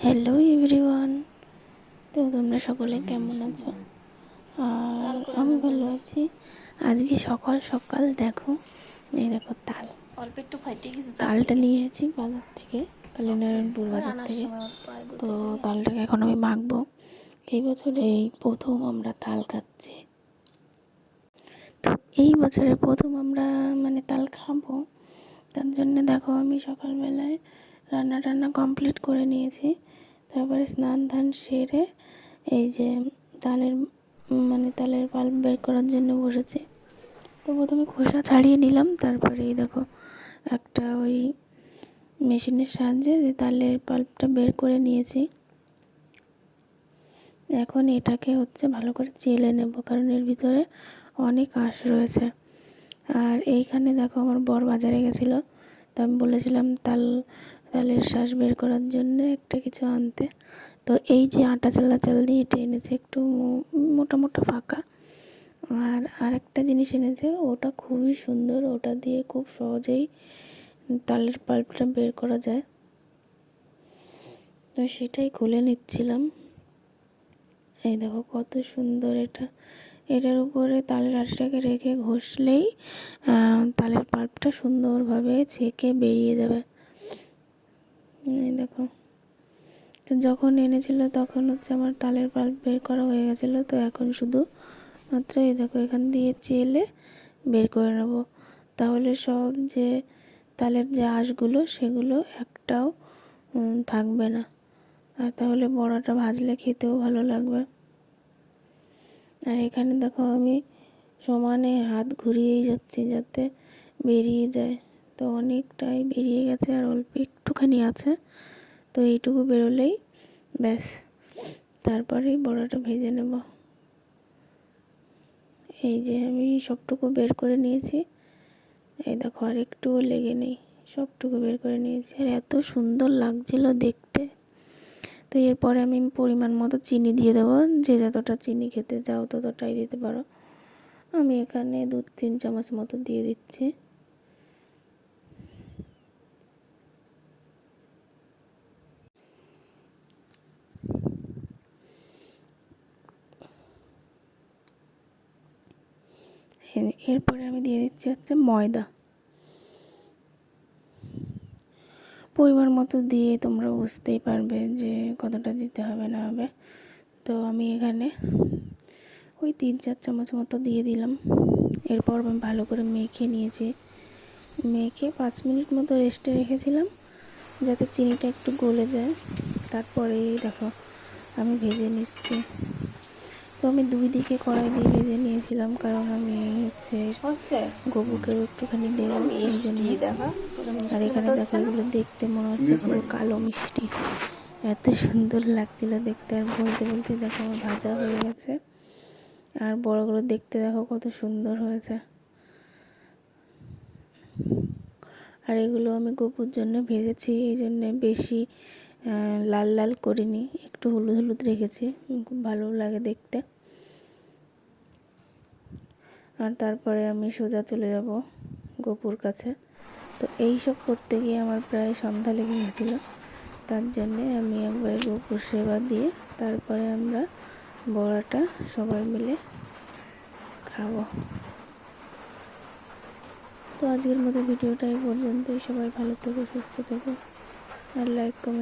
Hello everyone তো তোমরা সকলে কেমন আছো? আর আমি ভালো আছি। আজকে সকাল সকাল দেখো এই দেখো তাল। অল্প একটু তালটা নিয়ে এসেছি বাজার থেকে কালীনারায়ণপুর বাজার থেকে। তো তালটাকে এখন আমি মাখবো। এই বছর এই প্রথম আমরা তাল খাচ্ছি। তো এই বছরে প্রথম আমরা মানে তাল খাব। তার জন্য দেখো আমি সকালবেলায় রান্না টান্না কমপ্লিট করে নিয়েছি। তারপরে স্নান ধান সেরে এই যে তালের মানে তালের পাল্প বের করার জন্য বসেছি। তো প্রথমে খোসা ছাড়িয়ে নিলাম, তারপরে এই দেখো একটা ওই মেশিনের সাহায্যে যে তালের পাল্পটা বের করে নিয়েছি। এখন এটাকে হচ্ছে ভালো করে চেলে নেব, কারণ এর ভিতরে অনেক আঁশ রয়েছে। আর এইখানে দেখো আমার বর বাজারে গেছিল। তো আমি বলেছিলাম, তাল, তালের শ্বাস বের করার জন্য একটা কিছু আনতে। তো এই যে আটা চালা চাল দিয়ে এটা এনেছে, একটু মোটা মোটা ফাঁকা। আর আরেকটা জিনিস এনেছে, ওটা খুবই সুন্দর। ওটা দিয়ে খুব সহজেই তালের পাল্পটা বের করা যায়। তো সেটাই খুলে নিচ্ছিলাম। এই দেখো কত সুন্দর এটা। এটার উপরে তালের আটিটাকে রেখে ঘষলেই তালের পাল্পটা সুন্দরভাবে ছেঁকে বেরিয়ে যাবে। এই দেখো। তো যখন এনেছিল তখন হচ্ছে আমার তালের পাল্প বের করা হয়ে গেছিল, তো এখন শুধু মাত্র এই দেখো এখান দিয়ে চেলে বের করে নেব। তাহলে সব যে তালের যে আঁশগুলো সেগুলো একটাও থাকবে না। আর তাহলে বড়াটা ভাজলে খেতেও ভালো লাগবে। আর এখানে দেখো আমি সমানে হাত ঘুরিয়েই যাচ্ছি যাতে বেরিয়ে যায়। তো অনেকটাই বেরিয়ে গেছে আর অল্প একটুখানি আছে। তো এইটুকু বেরোলেই ব্যাস। তারপরেই বড়াটা ভেজে নেব। এই যে আমি সবটুকু বের করে নিয়েছি। এই দেখো আর একটুও লেগে নেই। সবটুকু বের করে নিয়েছি। আর এত সুন্দর লাগছিল দেখতে। তো এরপরে আমি পরিমাণ মতো চিনি দিয়ে দেবো। যে যতটা চিনি খেতে চাও ততটাই দিতে পারো। আমি এখানে দু তিন চামচ মতো দিয়ে দিচ্ছি। এরপরে আমি দিয়ে দিচ্ছি হচ্ছে ময়দা। পরিমাণ মতো দিয়ে তোমরা বুঝতেই পারবে যে কতটা দিতে হবে না হবে। তো আমি এখানে ওই তিন চার চামচ মতো দিয়ে দিলাম। এরপর আমি ভালো করে মেখে নিয়েছি। মেখে পাঁচ মিনিট মতো রেস্টে রেখেছিলাম যাতে চিনিটা একটু গলে যায়। তারপরেই দেখো আমি ভেজে নিচ্ছি। তো আমি দুই দিকে কড়াই দিয়ে ভেজে নিয়েছিলাম কারণ আমি হচ্ছে গোবুকেও একটুখানি দেবো আর এখানে দেখো এগুলো দেখতে মনে হচ্ছে পুরো কালো মিষ্টি। এত সুন্দর লাগছিল দেখতে আর বলতে বলতে দেখো আমার ভাজা হয়ে গেছে। আর বড়গুলো দেখতে দেখো কত সুন্দর হয়েছে। আর এগুলো আমি গোপুর জন্য ভেজেছি এই জন্যে বেশি লাল লাল করিনি, একটু হলুদ হলুদ রেখেছি খুব ভালো লাগে দেখতে। আর তারপরে আমি সোজা চলে যাব গোপুর কাছে। তো এই সব করতে গিয়ে আমার প্রায় সন্ধ্যা লেগে গেছিল। তার জন্যে আমি একবার গোপুর সেবা দিয়ে তারপরে আমরা বড়াটা সবাই মিলে খাব। তো আজকের মতো ভিডিওটা এই পর্যন্তই। সবাই ভালো থেকো, সুস্থ থেকো। আর লাইক কমেন্ট